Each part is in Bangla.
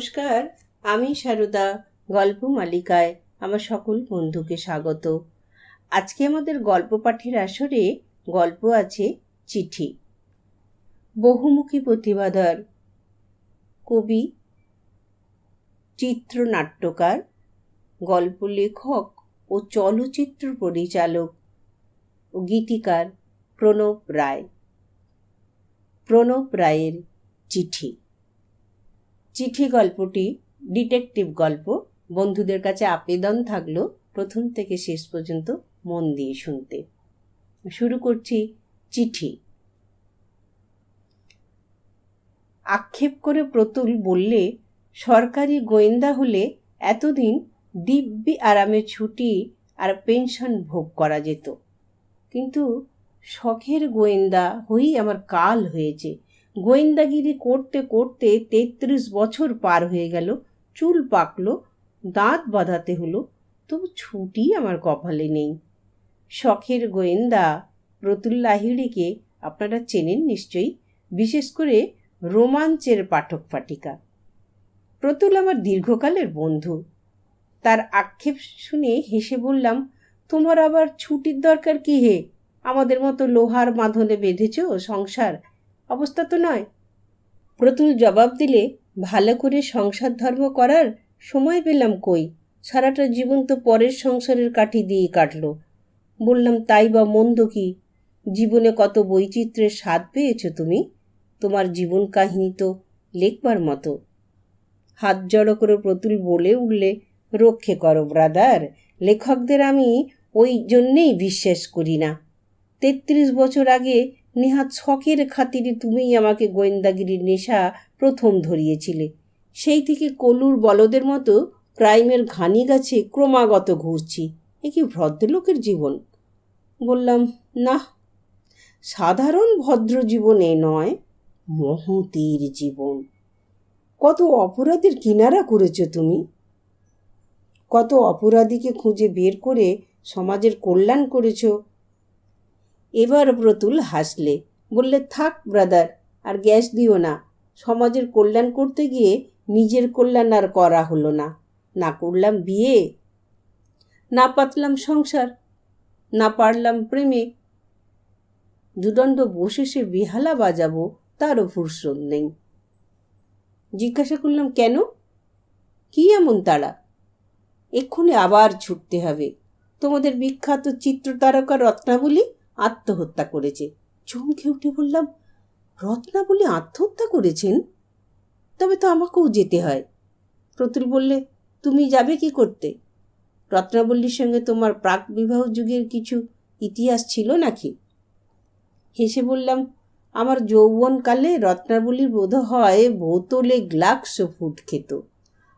নমস্কার, আমি সারদা, গল্প মালিকায় আমার সকল বন্ধুকে স্বাগত। আজকে আমাদের গল্প পাঠের আসরে গল্প আছে চিঠি। বহুমুখী প্রতিভাধর কবি, চিত্রনাট্যকার গল্প লেখক ও চলচ্চিত্র পরিচালক ও গীতিকার প্রণব রায়। প্রণব রায়ের চিঠি। চিঠি গল্পটি, ডিটেকটিভ গল্প। বন্ধুদের কাছে আবেদন থাকল প্রথম থেকে শেষ পর্যন্ত মন দিয়ে শুনতে। শুরু করছি চিঠি। আক্ষেপ করে প্রতুল বললে, সরকারি গোয়েন্দা হলে এতদিন দিব্যি আরামে ছুটি আর পেনশন ভোগ করা যেত। কিন্তু শখের গোয়েন্দা হয়েই আমার কাল হয়েছে। গোয়েন্দাগিরি করতে করতে তেত্রিশ বছর পার হয়ে গেল, চুল পাকলো, দাঁত বাঁধাতে হলো, তবু ছুটি আমার কপালে নেই। শখের গোয়েন্দা প্রতুল লাহিড়িকে আপনারা চেনেন নিশ্চয়ই, বিশেষ করে রোমাঞ্চের পাঠক পাঠিকা প্রতুল আমার দীর্ঘকালের বন্ধু। তার আক্ষেপ শুনে হেসে বললাম, তোমার আবার ছুটির দরকার কি হে? আমাদের মতো লোহার মাধনে বেঁধেছ সংসার অবস্থা তো নয়। প্রতুল জবাব দিলে, ভালো করে সংসার ধর্ম করার সময় পেলাম কই? সারাটা জীবন তো পরের সংসারের কাঠি দিয়েই কাটলো। বললাম, তাই বা মন্দ কি? জীবনে কত বৈচিত্র্যের স্বাদ পেয়েছ তুমি? তোমার জীবন কাহিনী তো লেখবার মতো। হাত জড়ো করে প্রতুল বলে উঠলে, রক্ষে করো ব্রাদার, লেখকদের আমি ওই জন্যেই বিশ্বাস করি না। তেত্রিশ বছর আগে নেহাত শখের খাতিরে তুমিই আমাকে গোয়েন্দাগিরির নেশা প্রথম ধরিয়েছিলে। সেই থেকে কলুর বলদের মতো ক্রাইমের ঘানি গাছে ক্রমাগত ঘুরছি। এ কি ভদ্রলোকের জীবন? বললাম, না, সাধারণ ভদ্র জীবনে নয়, মহতির জীবন। কত অপরাধের কিনারা করেছ তুমি? কত অপরাধীকে খুঁজে বের করে সমাজের কল্যাণ করেছ? এবার ব্রতুল হাসলে। বললে, থাক, ব্রাদার, আর গ্যাস দিও না। সমাজের কল্যাণ করতে গিয়ে নিজের কল্যাণ আর করা হলো না। না করলাম বিয়ে, না পাতলাম সংসার, না পারলাম প্রেমে। দুদণ্ড বসে সে বেহালা বাজাবো তারও ফুরসত নেই। জিজ্ঞাসা করলাম, কেন? কি এমন তারা? এক্ষুনি আবার ছুটতে হবে। তোমাদের বিখ্যাত চিত্রতারকা রত্নাবলী আত্মহত্যা করেছে। চমকে উঠে বললাম রত্নাবলী আত্মহত্যা করেছেন? তবে তো আমাকেও যেতে হয়। প্রতুল বললে, তুমি যাবে কি করতে? রত্নাবল্লীর সঙ্গে তোমার প্রাক বিবাহ যুগের কিছু ইতিহাস ছিল নাকি? হেসে বললাম, আমার যৌবনকালে রত্নাবলীর বোধ হয় বোতলে গ্লাক্স ফুট খেত।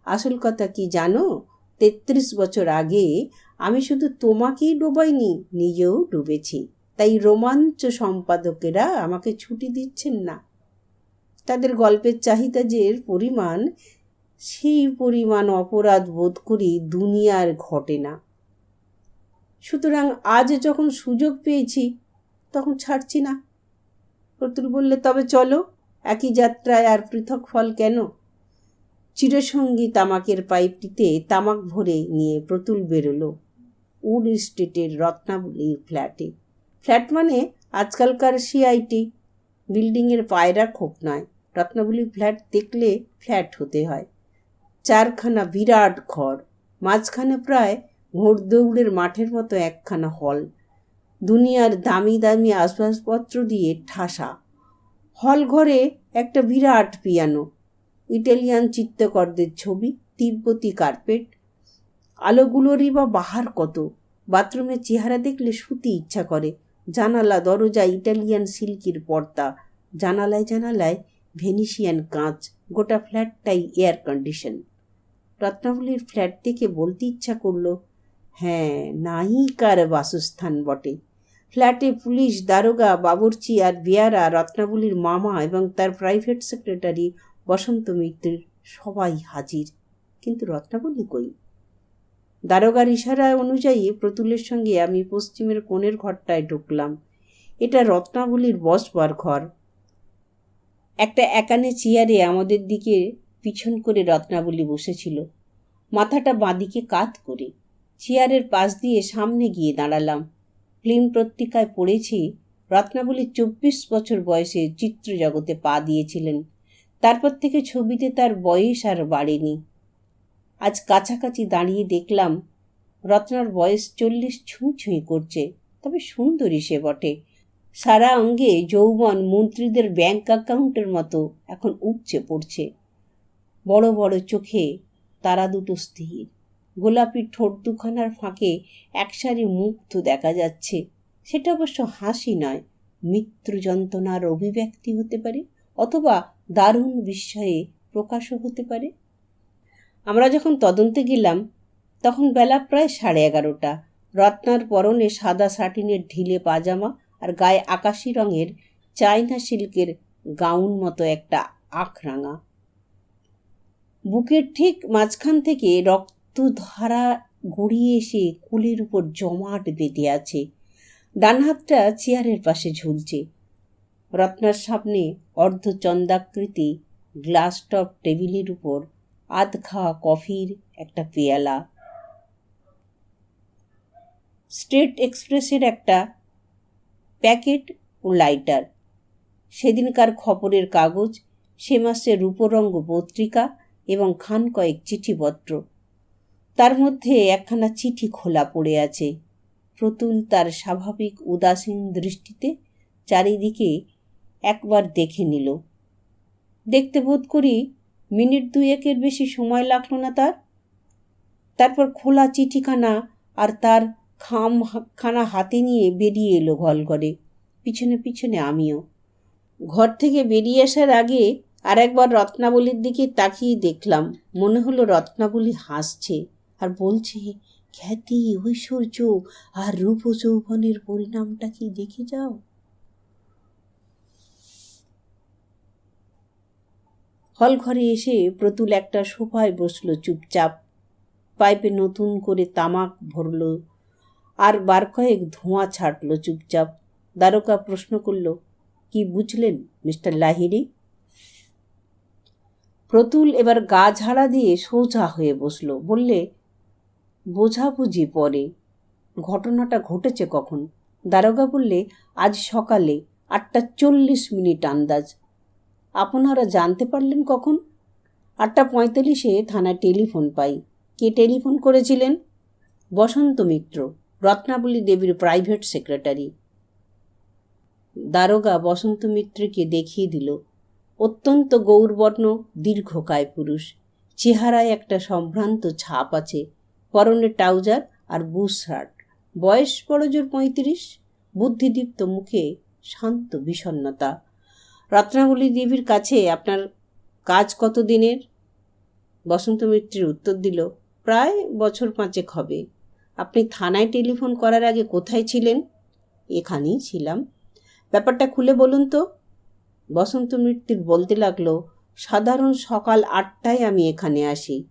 আসল কথা কি জানো? তেত্রিশ বছর আগে আমি শুধু তোমাকেই ডোবাইনি, নিজেও ডুবেছি। তাই রোমাঞ্চ সম্পাদকেরা আমাকে ছুটি দিচ্ছেন না। তাদের গল্পের চাহিদা যে পরিমাণ, সেই পরিমাণ অপরাধ বোধ করি দুনিয়ার ঘটে না। সুতরাং আজ যখন সুযোগ পেয়েছি, তখন ছাড়ছি না। প্রতুল বললে, তবে চলো, একই যাত্রায় আর পৃথক ফল কেন? চিরসঙ্গী তামাকের পাইপটিতে তামাক ভরে নিয়ে প্রতুল বেরোলো। উড স্ট্রিটের রত্নাবলীর ফ্ল্যাটে। ফ্ল্যাট মানে আজকালকার সিআইটি বিল্ডিংয়ের পায়রা খোপ নয়। রত্নাবলী ফ্ল্যাট দেখলে ফ্ল্যাট হতে হয়। চারখানা বিরাট ঘর, মাঝখানে প্রায় ঘোড়দৌড়ের মাঠের মতো একখানা হল। দুনিয়ার দামি দামি আসবাবপত্র দিয়ে ঠাসা। হল ঘরে একটা বিরাট পিয়ানো, ইটালিয়ান চিত্রকরদের ছবি, তিব্বতী কার্পেট। আলোগুলোরই বা বাহার কত? বাথরুমের চেহারা দেখলে শুতে ইচ্ছা করে। জানালা, দরজা, ইটালিয়ান সিল্কির পর্দা, জানালায় জানালায় ভেনিসিয়ান কাঁচ, গোটা ফ্ল্যাটটাই এয়ার কন্ডিশন। রত্নাবলীর ফ্ল্যাট দেখে বলতে ইচ্ছা করল হ্যাঁ নায়িকার বাসস্থান বটে। ফ্ল্যাটে পুলিশ, দারোগা, বাবুর্চি আর বিয়ারা রত্নাবলীর মামা এবং তার প্রাইভেট সেক্রেটারি বসন্ত মিত্রের সবাই হাজির। কিন্তু রত্নাবলী কই? দারোগার ইশারা অনুযায়ী প্রতুলের সঙ্গে আমি পশ্চিমের কোণের ঘরটায় ঢুকলাম। এটা রত্নাবলীর বসবার ঘর। একটা একানে চেয়ারে আমাদের দিকে পিছন করে রত্নাবলী বসেছিল। মাথাটা বাঁদিকে কাত করে চেয়ারের পাশ দিয়ে সামনে গিয়ে দাঁড়ালাম। ফিল্ম পত্রিকায় পড়েছি, রত্নাবলী চব্বিশ বছর বয়সে চিত্র জগতে পা দিয়েছিলেন। তারপর থেকে ছবিতে তার বয়স আর বাড়েনি। আজ কাছাকাছি দাঁড়িয়ে দেখলাম রত্নার বয়স চল্লিশ ছুঁই ছুঁই করছে, তবে সুন্দরী সে বটে। সারা অঙ্গে যৌবন মন্ত্রীদের ব্যাংক অ্যাকাউন্টের মতো এখন উপচে পড়ছে। বড় বড় চোখে তারা দুটো স্থির। গোলাপি ঠোঁট দুখানার ফাঁকে একসারি মুগ্ধ দেখা যাচ্ছে। সেটা অবশ্য হাসি নয়, মৃত্যু যন্ত্রণার অভিব্যক্তি হতে পারে অথবা দারুণ বিস্ময়ে প্রকাশও হতে পারে। আমরা যখন তদন্তে গেলাম, তখন বেলা প্রায় সাড়ে এগারোটা। রত্নার পরনে সাদা সাটিনের ঢিলে পাজামা আর গায়ে আকাশি রঙের চাইনা সিল্কের গাউন মতো একটা আখ রাঙা। বুকের ঠিক মাঝখান থেকে রক্তধারা গড়িয়ে এসে কুলের উপর জমাট বেঁধে আছে। ডান হাতটা চেয়ারের পাশে ঝুলছে। রত্নার সামনে অর্ধচন্দাকৃতি গ্লাস টপ টেবিলের উপর আধ খাওয়া কফির একটা পেয়ালা। স্টেট এক্সপ্রেসের একটা প্যাকেট ও লাইটার। সেদিনকার খবরের কাগজ, সে মাসের রূপরঙ্গ পত্রিকা এবং খান কয়েক চিঠিপত্র। তার মধ্যে একখানা চিঠি খোলা পড়ে আছে। প্রতুল তার স্বাভাবিক উদাসীন দৃষ্টিতে চারিদিকে একবার দেখে নিল। দেখতে বোধ করি মিনিট দুয়েকের বেশি সময় লাগল না তার। তারপর খোলা চিঠিখানা আর তার খাম খানা হাতে নিয়ে বেরিয়ে এলো ঘল ঘরে পিছনে পিছনে আমিও। ঘর থেকে বেরিয়ে আসার আগে আর একবার রত্নাবলীর দিকে তাকিয়ে দেখলাম, মনে হলো রত্নাবলী হাসছে আর বলছে, খ্যাতি, ঐশ্বর্য আর রূপ যৌবনের পরিণামটা কি দেখে যাও? হল ঘরে এসে প্রতুল একটা সোফায় বসল চুপচাপ। পাইপে নতুন করে তামাক ভরল, আর বার কয়েক ধোঁয়া ছাড়লো চুপচাপ। দ্বারকা প্রশ্ন করল, কি বুঝলেন, মিস্টার লাহিরি প্রতুল এবার গা ঝাড়া দিয়ে সোজা হয়ে বসল, বললে বোঝাবুঝি পরে, ঘটনাটা ঘটেছে কখন? দারোগা বললে, আজ সকালে আটটা চল্লিশ মিনিট আন্দাজ। আপনারা জানতে পারলেন কখন? আটটা পঁয়তাল্লিশে থানায় টেলিফোন পাই। কে টেলিফোন করেছিলেন? বসন্ত মিত্র, রত্নাবলী দেবীর প্রাইভেট সেক্রেটারি। দারোগা বসন্ত মিত্রকে দেখিয়ে দিল। অত্যন্ত গৌরবর্ণ, দীর্ঘকায় পুরুষ। চেহারায় একটা সম্ভ্রান্ত ছাপ আছে, পরনে ট্রাউজার আর বুশ শার্ট। বয়স বড়জোর পঁয়ত্রিশ, বুদ্ধিদীপ্ত মুখে শান্ত বিষণ্নতা রত্নাবলী দেবীর কাছে আপনার কাজ কত দিনের বসন্ত মিত্রের উত্তর দিল, প্রায় বছর পাঁচেক হবে। আপনি থানায় টেলিফোন করার আগে কোথায় ছিলেন? এখানেই ছিলাম। ব্যাপারটা খুলে বলুন তো। বসন্ত মৃত্যুর বলতে লাগল, সাধারণ সকাল আটটায় আমি এখানে আসি।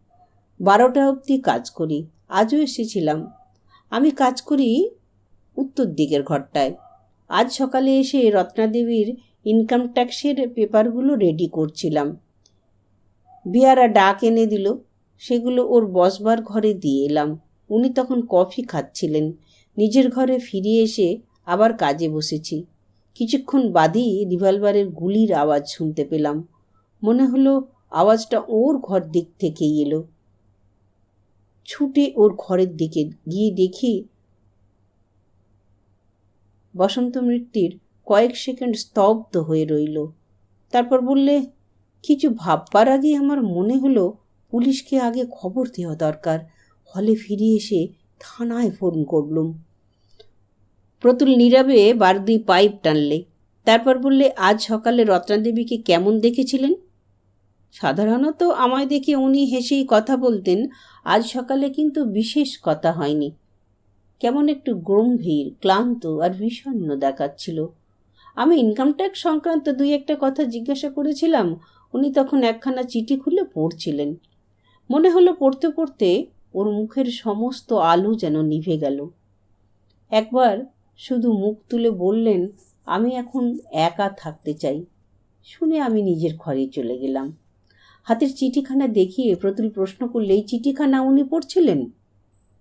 বারোটা অবধি কাজ করি, আজও এসেছিলাম। আমি কাজ করি উত্তর দিকের ঘরটায়। আজ সকালে এসে রত্নাদেবীর ইনকাম ট্যাক্সের পেপারগুলো রেডি করছিলাম। বিয়ারা ডাক এনে দিল, সেগুলো ওর বসবার ঘরে দিয়ে এলাম। উনি তখন কফি খাচ্ছিলেন। নিজের ঘরে ফিরে এসে আবার কাজে বসেছি। কিছুক্ষণ বাদই রিভলভারের গুলির আওয়াজ শুনতে পেলাম। মনে হলো আওয়াজটা ওর ঘর দিক থেকেই এলো। ছুটে ওর ঘরের দিকে গিয়ে দেখি বসন্ত মৃত্যুর কয়েক সেকেন্ড স্তব্ধ হয়ে রইল। তারপর বললে, কিছু ভাববার আগে আমার মনে হলো পুলিশকে আগে খবর দেওয়া দরকার। হলে ফিরে এসে থানায় ফোন করলুম। প্রতুল নীরবে বার দুই পাইপ টানলে। তারপর বললে, আজ সকালে রত্নাদেবীকে কেমন দেখেছিলেন? সাধারণত আমায় দেখে উনি হেসেই কথা বলতেন। আজ সকালে কিন্তু বিশেষ কথা হয়নি। কেমন একটু গম্ভীর, ক্লান্ত আর বিষণ্ন দেখাচ্ছিল। আমি ইনকাম ট্যাক্স সংক্রান্ত দুই একটা কথা জিজ্ঞাসা করেছিলাম, উনি তখন একখানা চিঠি খুলে পড়ছিলেন। মনে হলো পড়তে পড়তে ওর মুখের সমস্ত আলো যেন নিভে গেল। একবার শুধু মুখ তুলে বললেন, আমি এখন একা থাকতে চাই। শুনে আমি নিজের ঘরে চলে গেলাম। হাতের চিঠিখানা দেখিয়ে প্রতুল প্রশ্ন করলে, এই চিঠিখানা উনি পড়ছিলেন?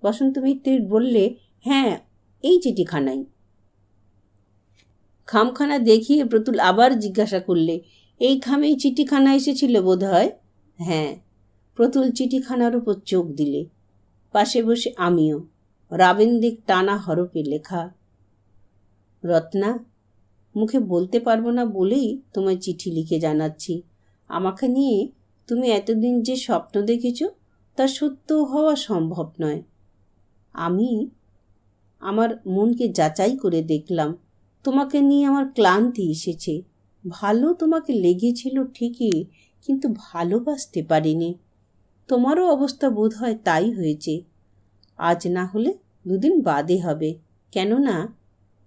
বসন্ত মিত্র বললে হ্যাঁ এই চিঠিখানাই খামখানা দেখিয়ে প্রতুল আবার জিজ্ঞাসা করলে, এই খামেই চিঠিখানা এসেছিল বোধ হয়। হ্যাঁ প্রতুল চিঠিখানার উপর চোখ দিলে। পাশে বসে আমিও। রাবেন্দিক টানা হরপে লেখা, রত্না, মুখে বলতে পারব না বলেই তোমায় চিঠি লিখে জানাচ্ছি। আমাকে নিয়ে তুমি এতদিন যে স্বপ্ন দেখেছ, তা সত্য হওয়া সম্ভব নয়। আমি আমার মনকে যাচাই করে দেখলাম তোমাকে নিয়ে আমার ক্লান্তি এসেছে। ভালো তোমাকে লেগেছিল ঠিকই, কিন্তু ভালোবাসতে পারিনি। তোমারও অবস্থা বোধ হয় তাই হয়েছে। আজ না হলে দুদিন বাদে হবে। কেননা,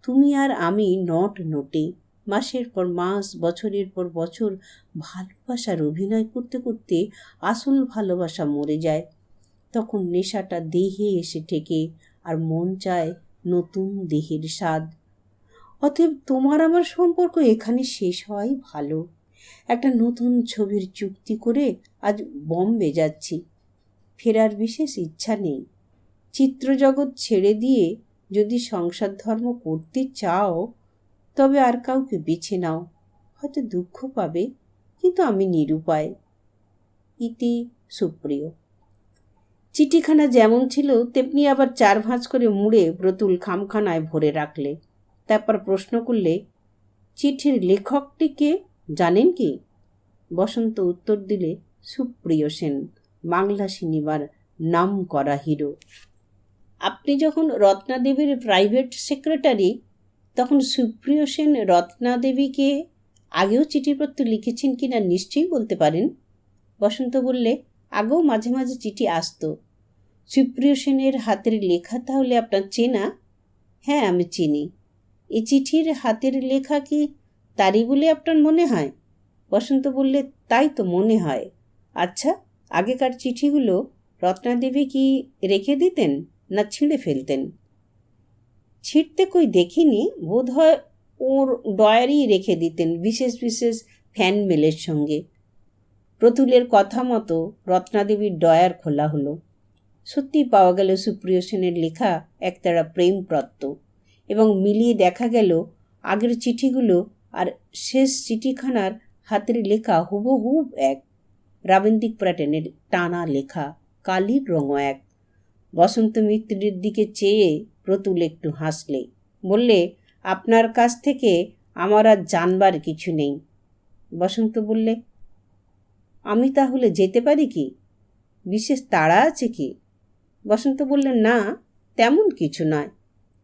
তুমি আর আমি নট নোটে। মাসের পর মাস, বছরের পর বছর ভালোবাসার অভিনয় করতে করতে আসল ভালোবাসা মরে যায়। তখন নেশাটা দেহে এসে ঠেকে আর মন চায় নতুন দেহের স্বাদ। অতএব তোমার আমার সম্পর্ক এখানে শেষ হওয়াই ভালো। একটা নতুন ছবির চুক্তি করে আজ বম্বে যাচ্ছি ফেরার বিশেষ ইচ্ছা নেই। চিত্রজগৎ ছেড়ে দিয়ে যদি সংসার ধর্ম করতে চাও, তবে আর কাউকে বেছে নাও। হয়তো দুঃখ পাবে, কিন্তু আমি নিরুপায়। ইতি সুপ্রিয়। চিঠিখানা যেমন ছিল, তেমনি আবার চার ভাঁজ করে মুড়ে ব্রতুল খামখানায় ভরে রাখলে। তারপর প্রশ্ন করলে, চিঠির লেখকটিকে জানেন কি? বসন্ত উত্তর দিলে, সুপ্রিয় সেন, বাংলা সিনেমার নাম করা হিরো। আপনি যখন রত্নাদেবীর প্রাইভেট সেক্রেটারি, তখন সুপ্রিয় সেন রত্নাদেবীকে আগেও চিঠিপত্র লিখেছেন কি না নিশ্চয়ই বলতে পারেন? বসন্ত বললে, আগেও মাঝে মাঝে চিঠি আসতো। সুপ্রিয় সেনের হাতের লেখা তাহলে আপনার চেনা? হ্যাঁ আমি চিনি। এই চিঠির হাতের লেখা কি তারই বলে আপনার মনে হয়? বসন্ত বললে, তাই তো মনে হয়। আচ্ছা আগেকার চিঠিগুলো রত্নাদেবী কি রেখে দিতেন না ছিঁড়ে ফেলতেন? ছিঁড়তে কই দেখিনি, বোধ হয় ওর ডয়ারি রেখে দিতেন বিশেষ বিশেষ ফ্যান মেলের সঙ্গে। প্রতুলের কথা মতো রত্নাদেবীর ডয়ার খোলা হলো। সত্যি পাওয়া গেল সুপ্রিয় সেনের লেখা একতারা প্রেম প্রত্য এবং মিলিয়ে দেখা গেল আগের চিঠিগুলো আর শেষ চিঠিখানার হাতের লেখা হুবহুব এক। রাবেন্দিক প্যাটার্নের টানা লেখা, কালির রঙও এক। বসন্ত মিত্রের দিকে চেয়ে প্রতুল একটু হাসলে, বললে, আপনার কাছ থেকে আমার আর জানবার কিছু নেই। বসন্ত বললে, আমি তাহলে যেতে পারি কি? বিশেষ তাড়া আছে কি? বসন্ত বললে, না, তেমন কিছু নয়।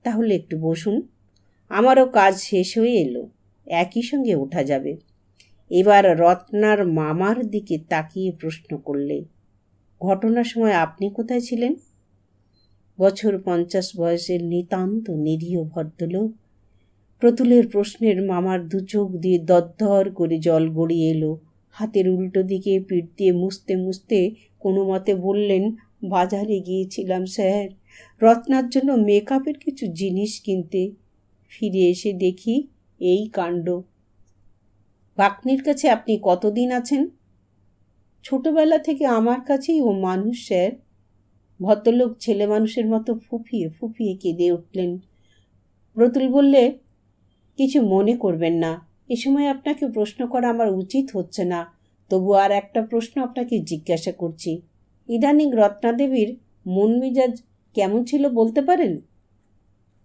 তাহলে একটু বসুন। আমারও কাজ শেষ হয়ে এলো। একই সঙ্গে ওঠা যাবে। এবার রত্নার মামার দিকে তাকিয়ে প্রশ্ন করলে, ঘটনার সময় আপনি কোথায় ছিলেন? বছর পঞ্চাশ বয়সের নিতান্ত নিরীহ ভদ্রলোক প্রতুলের প্রশ্নের মামার দু চোখ দিয়ে দরদর করে জল গড়িয়ে এলো। হাতের উল্টো দিকে পিঠ দিয়ে মুছতে মুছতে কোনো মতে বললেন, বাজারে গিয়েছিলাম, স্যার। রত্নার জন্য মেকআপের কিছু জিনিস কিনতে। ফিরে এসে দেখি এই কাণ্ড। বাকনির কাছে আপনি কতদিন আছেন? ছোটবেলা থেকে আমার কাছেই ও মানুষ, স্যার। ভদ্রলোক ছেলে মানুষের মতো ফুফিয়ে ফুফিয়ে কেঁদে উঠলেন। প্রতুল বললে, কিছু মনে করবেন না। এ সময় আপনাকে প্রশ্ন করা আমার উচিত হচ্ছে না। তবু আর একটা প্রশ্ন আপনাকে জিজ্ঞাসা করছি। ইদানিং রত্নাদেবীর মন মেজাজ কেমন ছিল বলতে পারেন?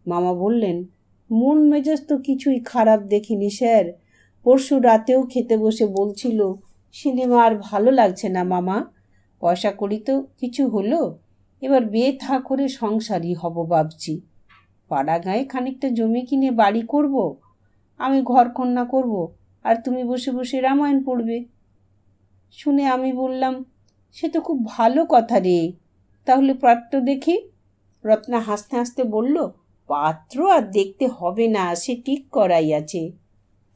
মামা বললেন, মন মেজাজ তো কিছুই খারাপ দেখিনি স্যার। পরশু রাতেও খেতে বসে বলছিল, সিনেমা আর ভালো লাগছে না মামা। পয়সা করি তো, কিছু হলো? এবার বিয়ে থা করে সংসারই হব ভাবছি। পাড়া গায়ে খানিকটা জমি কিনে বাড়ি করব? আমি ঘর কন্যা করব, আর তুমি বসে বসে রামায়ণ পড়বে। শুনে আমি বললাম, সে তো খুব ভালো কথা রে। তাহলে পাত্র দেখি। রত্না হাসতে হাসতে বলল, পাত্র আর দেখতে হবে না, সে ঠিক করাই আছে।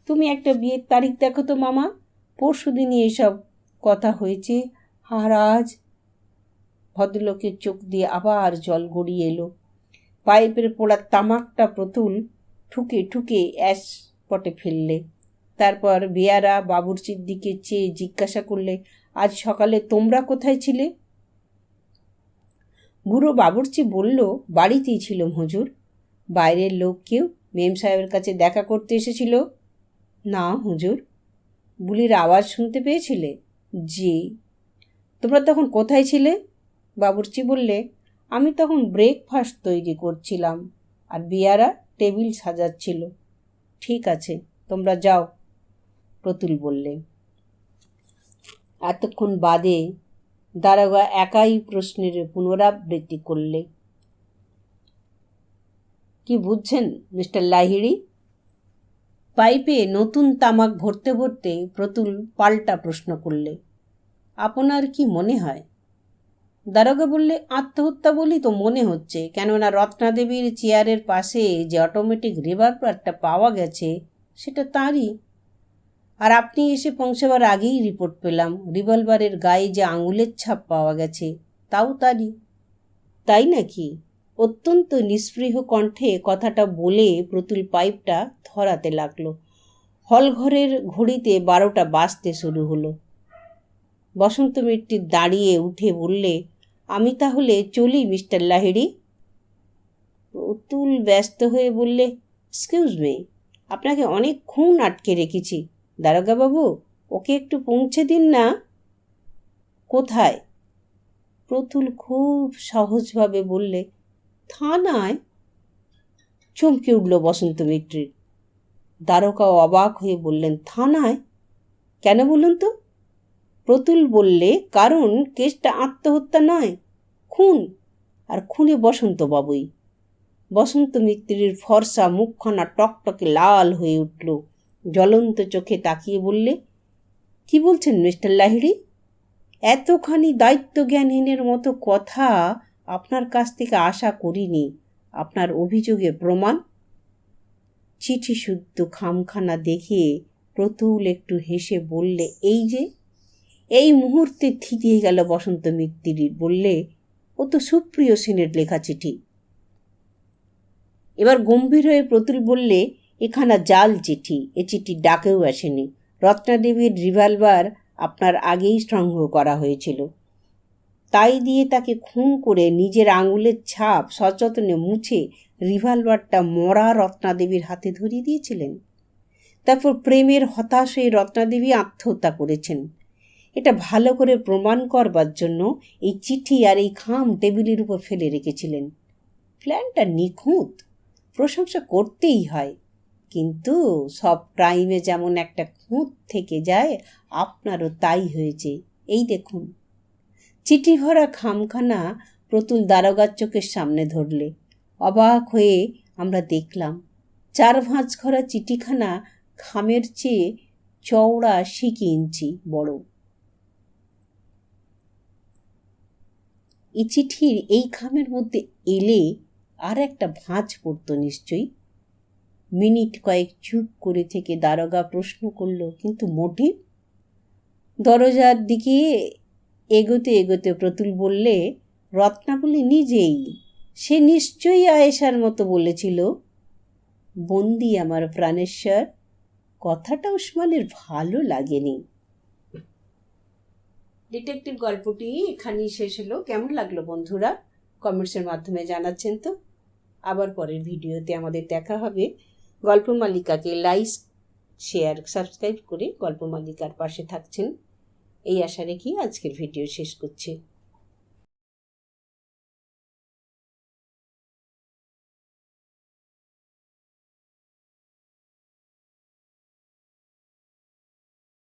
তুমি একটা বিয়ের তারিখ দেখো তো, মামা। পরশু দিনই এসব কথা হয়েছে। আর আজ? ভদ্রলোকের চোখ দিয়ে আবার জল গড়িয়ে এলো। পাইপের পোড়া তামাকটা প্রতুল ঠুকে ঠুকে অ্যাশ পটে ফেললে। তারপর বেয়ারা বাবুরচির দিকে চেয়ে জিজ্ঞাসা করলে, আজ সকালে তোমরা কোথায় ছিলে? বুড়ো বাবুর্চি বলল, বাড়িতেই ছিল হুজুর বাইরের লোক কেউ মেম সাহেবের কাছে দেখা করতে এসেছিল? না, হুজুর। বুলির আওয়াজ শুনতে পেয়েছিলে? জি। তোমরা তখন কোথায় ছিলে? বাবুর্চি বললে, আমি তখন ব্রেকফাস্ট তৈরি করছিলাম আর বিয়ারা টেবিল সাজাচ্ছিল। ঠিক আছে, তোমরা যাও। প্রতুল বললে। এতক্ষণ বাদে দারোগা একাই প্রশ্নের পুনরাবৃত্তি করলে। কি বুঝছেন, মিস্টার লাহিড়ি? পাইপে নতুন তামাক ভরতে ভরতে প্রতুল পাল্টা প্রশ্ন করলে, আপনার কি মনে হয়? দারোগা বললে, আত্মহত্যা বলি তো মনে হচ্ছে, কেননা রত্নাদেবীর চেয়ারের পাশে যে অটোমেটিক রিভলভারটা পাওয়া গেছে, সেটা তাঁরই আর আপনি এসে পৌঁছাবার আগেই রিপোর্ট পেলাম। রিভলভারের গায়ে যে আঙুলের ছাপ পাওয়া গেছে, তাও তারই। তাই নাকি? অত্যন্ত নিস্পৃহ কণ্ঠে কথাটা বলে প্রতুল পাইপটা ধরাতে লাগল। হলঘরের ঘড়িতে বারোটা বাজতে শুরু হলো। বসন্ত মিট্টি দাঁড়িয়ে উঠে বললে, আমি তাহলে চলি, মিস্টার লাহিড়ি? প্রতুল ব্যস্ত হয়ে বললে এক্সকিউজ মি আপনাকে অনেকক্ষণ আটকে রেখেছি। দারোগাবাবু ওকে একটু পৌঁছে দিন না। কোথায়? প্রতুল খুব সহজভাবে বললে, থানায়? চমকে উঠল বসন্ত মিত্রের। দ্বারকা অবাক হয়ে বললেন, থানায়? কেন বলুন তো? প্রতুল বললে, কারণ কেসটা আত্মহত্যা নয়, খুন। আর খুনে বসন্ত বাবুই। বসন্ত মিত্রের ফর্সা মুখখানা টকটকে লাল হয়ে উঠল। জ্বলন্ত চোখে তাকিয়ে বললে, কি বলছেন মিস্টার লাহিড়ি? এতখানি দায়িত্বজ্ঞানহীনের মতো কথা আপনার কাছ থেকে আশা করিনি। আপনার অভিযোগে প্রমাণ? চিঠি শুদ্ধ খামখানা দেখে প্রতুল একটু হেসে বললে, এই যে, এই মুহূর্তে থিতিয়ে গেল বসন্ত মিত্তির বললে, ও তো সুপ্রিয় সেনের লেখা চিঠি। এবার গম্ভীর হয়ে প্রতুল বললে এখানা জাল চিঠি, এ চিঠি ডাকেও আসেনি। রত্নাদেবীর রিভলভার আপনার আগেই সংগ্রহ করা হয়েছিল। তাই দিয়ে তাকে খুন করে নিজের আঙুলের ছাপ সযত্নে মুছে রিভলভারটা মরা রত্নাদেবীর হাতে ধরিয়ে দিয়েছিলেন। তারপর প্রেমের হতাশ হয়ে রত্নাদেবী আত্মহত্যা করেছেন। এটা ভালো করে প্রমাণ করবার জন্য এই চিঠি আর এই খাম টেবিলের উপর ফেলে রেখেছিলেন। প্ল্যানটা নিখুঁত, প্রশংসা করতেই হয়। কিন্তু সব ক্রাইমে যেমন একটা খুঁত থেকে যায়, আপনারও তাই হয়েছে। এই দেখুন। চিঠি ভরা খামখানা প্রতুল দারোগার চোখের সামনে ধরলে। অবাক হয়ে আমরা দেখলাম, চার ভাঁজ ঘরা চিঠিখানা খামের চেয়ে চওড়া শিকি ইঞ্চি বড়। এই চিঠির এই খামের মধ্যে এলে আর একটা ভাঁজ পড়তো নিশ্চয়ই। মিনিট কয়েক চুপ করে থেকে দারোগা প্রশ্ন করল, কিন্তু মোটিভ দরজার দিকে এগোতে এগোতে প্রতুল বললে, রত্নাবলী নিজেই। সে নিশ্চয়ই আয়েশার মতো বলেছিল। বন্দি আমার প্রাণেশ্বর কথাটা উসমানের ভালো লাগেনি। ডিটেকটিভ গল্পটি এখানেই শেষ হলো। কেমন লাগল বন্ধুরা? কমেন্টসের মাধ্যমে জানাচ্ছেন তো। আবার পরের ভিডিওতে আমাদের দেখা হবে। গল্প মালিকাকে লাইক, শেয়ার, সাবস্ক্রাইব করে গল্প মালিকার পাশে থাকছেন। এই আশা রেখেই আজকের ভিডিও শেষ করছি।